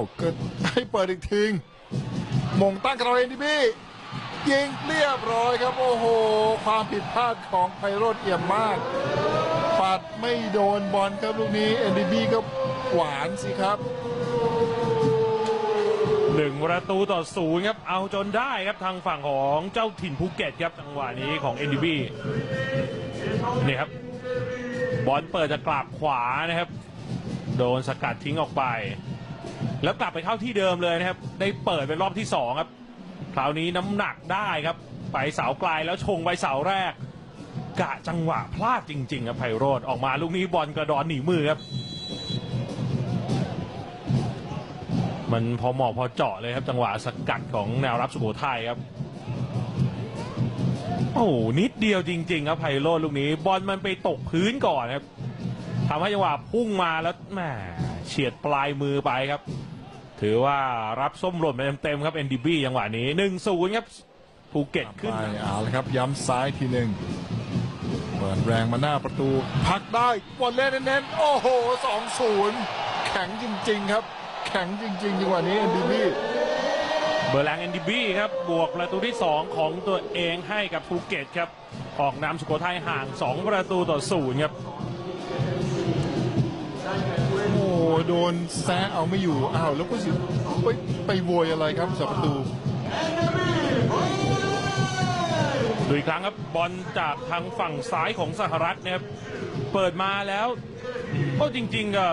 เอาเกิดให้เปิดอีกทีมงตั้งกระเรนดีบี้ยิงเรียบร้อยครับ โอ้โห ความผิดพลาดของไพโรธเอี่ยมมากปัดไม่โดนบอลครับลูกนี้เอ็นดีบีก็หวานสิครับหนึ่งประตูต่อศูนย์ครับ เอาจนได้ครับทางฝั่งของเจ้าถิ่นภูเก็ตครับจังหวะนี้ของ NDB นี่ครับ บอลเปิดจะกลับขวานะครับ โดนสกัดทิ้งออกไป แล้วกลับไปเข้าที่เดิมเลยนะครับ ได้เปิดเป็นรอบที่สองครับ คราวนี้น้ำหนักได้ครับ ไปเสาไกลแล้วชงไปเสาแรก กะจังหวะพลาดจริง ๆ ครับไพโรธออกมาลูกนี้บอลกระดอนหนีมือครับ มันพอเหมาะพอเจาะเลยครับ จังหวะสกัดของแนวรับสุโขทัยครับโอ้โหนิดเดียวจริง ๆ ครับไพโรธลูกนี้ บอลมันไปตกพื้นก่อนครับทำให้จังหวะพุ่งมาแล้วแหมเฉียดปลายมือไปครับ ถือว่ารับส้มหล่นไปเต็มๆครับ NDB จังหวะนี้1นศูนย์ครับภูเก็ตขึ้น ไปเอาละครับย้ำซ้ายทีหนึ่งเปิดแรงมาหน้าประตู พักได้บอลเล่นเน้นๆโอ้โหสองศูนย์แข็งจริง ๆ ครับ แข็งจริงๆจังหวะนี้เอ็นดีบีเบอร์แรง NDB ครับ บวกประตูที่ 2 ของตัวเองให้กับภูเก็ตครับ ออกนำสุโขทัยห่าง 2 ประตูต่อศูนย์ครับ โดนแซะเอาไม่อยู่อ้าวแล้วก็สิไปไปโวยอะไรครับสับประตูดูอีกครั้งครับบอลจากทางฝั่งซ้ายของสหรัฐนะครับเปิดมาแล้วก็จริงๆก็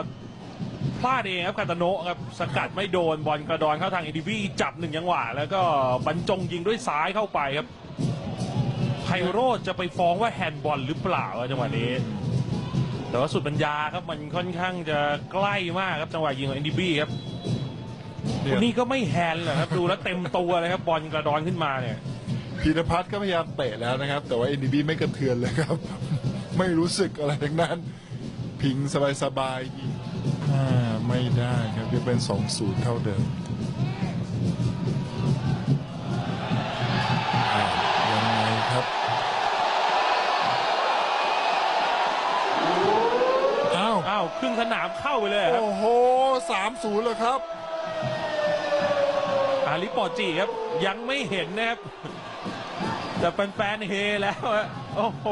พลาดเองครับคาตาโนะครับสกัดไม่โดนบอลกระดอนเข้าทางเอ b บีจับหนึ่งจังหวะแล้วก็บรรจงยิงด้วยซ้ายเข้าไปครับไพโรจน์จะไปฟ้องว่าแฮนด์บอลหรือเปล่าจังหวะนี้ แต่ว่าสุดปัญญาครับมันค่อนข้างจะใกล้มากครับจังหวะยิงของเอ็นดีบีครับเนี่ยนี่ก็ไม่แฮนด์เหรอครับดูแล้วเต็มตัวเลยครับบอลกระดอนขึ้นมาเนี่ยพีรพัฒน์ก็พยายามเตะแล้วนะครับ แต่ว่าเอ็นดีบีไม่กระเทือนเลยครับ ไม่รู้สึกอะไรทั้งนั้น พิงสบายๆยิงอ่าไม่ได้ครับจะเป็นสองศูนย์เท่าเดิม ครึ่งสนามเข้าไปเลยครับ โอ้โหสามศูนย์เลยครับ อาลิปอร์จีครับ ยังไม่เห็นนะครับ แต่แฟนๆเฮแล้วฮะโอ้โห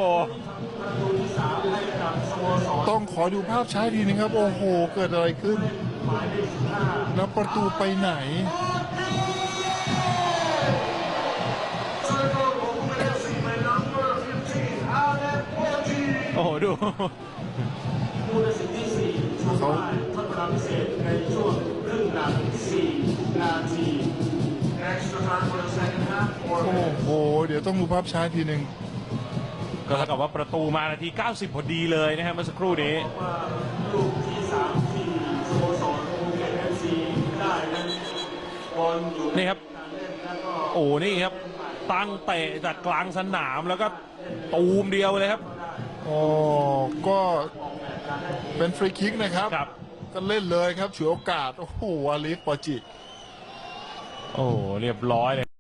ต้องขอดูภาพช้าทีนึงครับ โอ้โห เกิดอะไรขึ้น แล้วประตูไปไหนโอ้โหดู เขาทดเวลาพิเศษในช่วงครึ่งหลัง4นาที extra time for the second half or โอ้โห เดี๋ยวต้องดูภาพช้าทีหนึ่ง ก็เท่ากับว่าประตูมานาที 90 พอดีเลยนะครับเมื่อสักครู่นี้ ว่าลูกที่3ที่สโมสรภูเก็ตเอฟซีได้นั้นบอลอยู่นี่ครับ การเล่นแล้วก็โอ้ นี่ครับ ตั้งเตะจากกลางสนามแล้วก็ตูมเดียวเลยครับโอ้ก็ เป็นฟรีคิกนะครับครับ ก็เล่นเลยครับฉวยโอกาส โอ้โหอาลิฟปอจิ โอ้เรียบร้อยเลย